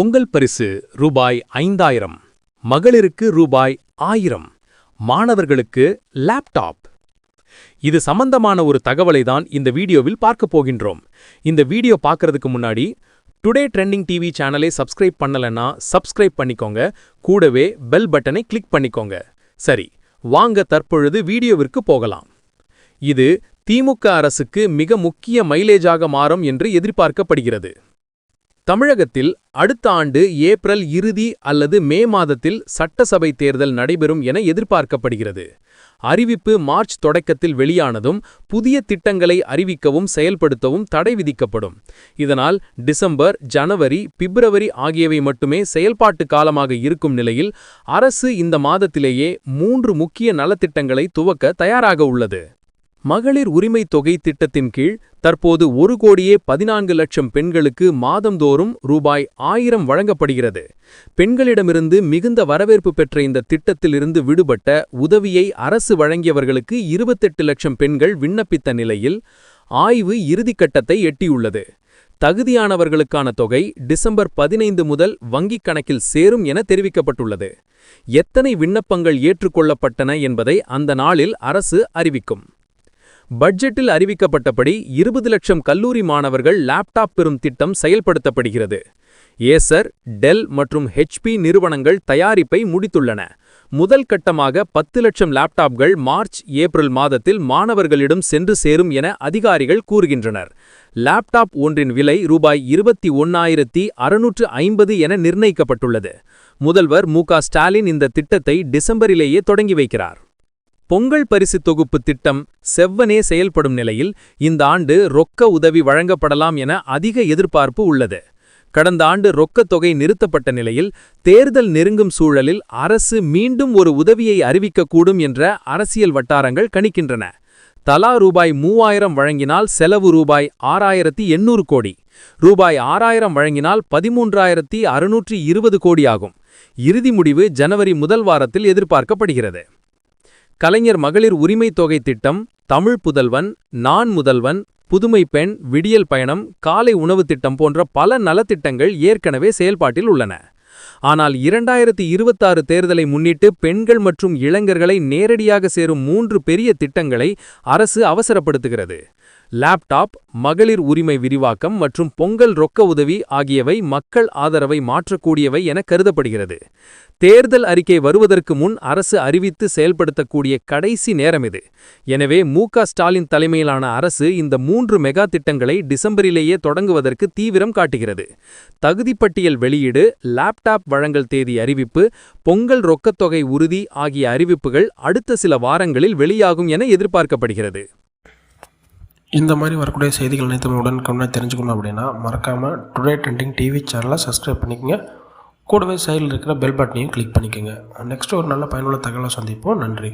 பொங்கல் பரிசு ரூபாய் ஐந்தாயிரம் மகளிருக்கு ரூபாய் ஆயிரம் மாணவர்களுக்கு லேப்டாப் இது சம்பந்தமான ஒரு தகவலை தான் இந்த வீடியோவில் பார்க்க போகின்றோம். இந்த வீடியோ பார்க்கறதுக்கு முன்னாடி டுடே ட்ரெண்டிங் டிவி சேனலை சப்ஸ்கிரைப் பண்ணலைன்னா சப்ஸ்கிரைப் பண்ணிக்கோங்க. கூடவே பெல் பட்டனை கிளிக் பண்ணிக்கோங்க. சரி வாங்க தற்பொழுது வீடியோவிற்கு போகலாம். இது திமுக அரசுக்கு மிக முக்கிய மைலேஜாக மாறும் என்று எதிர்பார்க்கப்படுகிறது. தமிழகத்தில் அடுத்த ஆண்டு ஏப்ரல் இறுதி அல்லது மே மாதத்தில் சட்டசபை தேர்தல் நடைபெறும் என எதிர்பார்க்கப்படுகிறது. அறிவிப்பு மார்ச் தொடக்கத்தில் வெளியானதும் புதிய திட்டங்களை அறிவிக்கவும் செயல்படுத்தவும் தடை விதிக்கப்படும். இதனால் டிசம்பர் ஜனவரி பிப்ரவரி ஆகியவை மட்டுமே செயல்பாட்டு காலமாக இருக்கும் நிலையில் அரசு இந்த மாதத்திலேயே மூன்று முக்கிய நலத்திட்டங்களை துவக்க தயாராக உள்ளது. மகளிர் உரிமைத் தொகை திட்டத்தின் கீழ் தற்போது ஒரு கோடியே பதினான்கு லட்சம் பெண்களுக்கு மாதந்தோறும் ரூபாய் ஆயிரம் வழங்கப்படுகிறது. பெண்களிடமிருந்து மிகுந்த வரவேற்பு பெற்ற இந்த திட்டத்திலிருந்து விடுபட்ட உதவியை அரசு வழங்கியவர்களுக்கு இருபத்தெட்டு லட்சம் பெண்கள் விண்ணப்பித்த நிலையில் ஆய்வு இறுதிக்கட்டத்தை எட்டியுள்ளது. தகுதியானவர்களுக்கான தொகை டிசம்பர் பதினைந்து முதல் வங்கிக் கணக்கில் சேரும் என தெரிவிக்கப்பட்டுள்ளது. எத்தனை விண்ணப்பங்கள் ஏற்றுக்கொள்ளப்பட்டன என்பதை அந்த நாளில் அரசு அறிவிக்கும். பட்ஜெட்டில் அறிவிக்கப்பட்டபடி இருபது லட்சம் கல்லூரி மாணவர்கள் லேப்டாப் பெறும் திட்டம் செயல்படுத்தப்படுகிறது. ஏசர் டெல் மற்றும் ஹெச்பி நிறுவனங்கள் தயாரிப்பை முடித்துள்ளன. முதல் கட்டமாக பத்து லட்சம் லேப்டாப்கள் மார்ச் ஏப்ரல் மாதத்தில் மாணவர்களிடம் சென்று சேரும் என அதிகாரிகள் கூறுகின்றனர். லேப்டாப் ஒன்றின் விலை ரூபாய் இருபத்தி ஒன்னாயிரத்தி அறுநூற்று ஐம்பது என நிர்ணயிக்கப்பட்டுள்ளது. முதல்வர் மு ஸ்டாலின் இந்த திட்டத்தை டிசம்பரிலேயே தொடங்கி வைக்கிறார். பொங்கல் பரிசு தொகுப்பு திட்டம் செவ்வனே செயல்படும் நிலையில் இந்த ஆண்டு ரொக்க உதவி வழங்கப்படலாம் என அதிக எதிர்பார்ப்பு உள்ளது. கடந்த ஆண்டு ரொக்கத் தொகை நிறுத்தப்பட்ட நிலையில் தேர்தல் நெருங்கும் சூழலில் அரசு மீண்டும் ஒரு உதவியை அறிவிக்கக்கூடும் என்ற அரசியல் வட்டாரங்கள் கணிக்கின்றன. தலா ரூபாய் மூவாயிரம் வழங்கினால் செலவு ரூபாய் ஆறாயிரத்தி எண்ணூறு கோடி ரூபாய் ஆறாயிரம் வழங்கினால் பதிமூன்றாயிரத்தி அறுநூற்றி இருபது கோடி ஆகும் இறுதி முடிவு ஜனவரி முதல் வாரத்தில் எதிர்பார்க்கப்படுகிறது. கலைஞர் மகளிர் உரிமை தொகை திட்டம் தமிழ் புதல்வன் நான் முதல்வன் புதுமை பெண் விடியல் பயணம் காலை உணவு திட்டம் போன்ற பல நலத்திட்டங்கள் ஏற்கனவே செயல்பாட்டில் உள்ளன. ஆனால் இரண்டாயிரத்தி இருபத்தாறு தேர்தலை முன்னிட்டு பெண்கள் மற்றும் இளைஞர்களை நேரடியாக சேரும் மூன்று பெரிய திட்டங்களை அரசு அவசரப்படுத்துகிறது. லேப்டாப் மகளிர் உரிமை விரிவாக்கம் மற்றும் பொங்கல் ரொக்க உதவி ஆகியவை மக்கள் ஆதரவை மாற்றக்கூடியவை என கருதப்படுகிறது. தேர்தல் அறிக்கை வருவதற்கு முன் அரசு அறிவித்து செயல்படுத்தக்கூடிய கடைசி நேரம் இது. எனவே மு ஸ்டாலின் தலைமையிலான அரசு இந்த மூன்று மெகா திட்டங்களை டிசம்பரிலேயே தொடங்குவதற்கு தீவிரம் காட்டுகிறது. தகுதிப்பட்டியல் வெளியீடு லேப்டாப் வழங்கல் தேதி அறிவிப்பு பொங்கல் ரொக்கத்தொகை உறுதி ஆகிய அறிவிப்புகள் அடுத்த சில வாரங்களில் வெளியாகும் என எதிர்பார்க்கப்படுகிறது. இந்த மாதிரி வரக்கூடிய செய்திகள் அனைத்தும் உடனுக்குடனே தெரிஞ்சுக்கணும் அப்படின்னா மறக்காமல் டுடே ட்ரெண்டிங் டிவி சேனலை சப்ஸ்கிரைப் பண்ணிக்கோங்க. கூடவே சைடில் இருக்கிற பெல் பட்டனையும் கிளிக் பண்ணிக்கோங்க. நெக்ஸ்ட் ஒரு நல்ல பயனுள்ள தகவலை சந்திப்போம். நன்றி.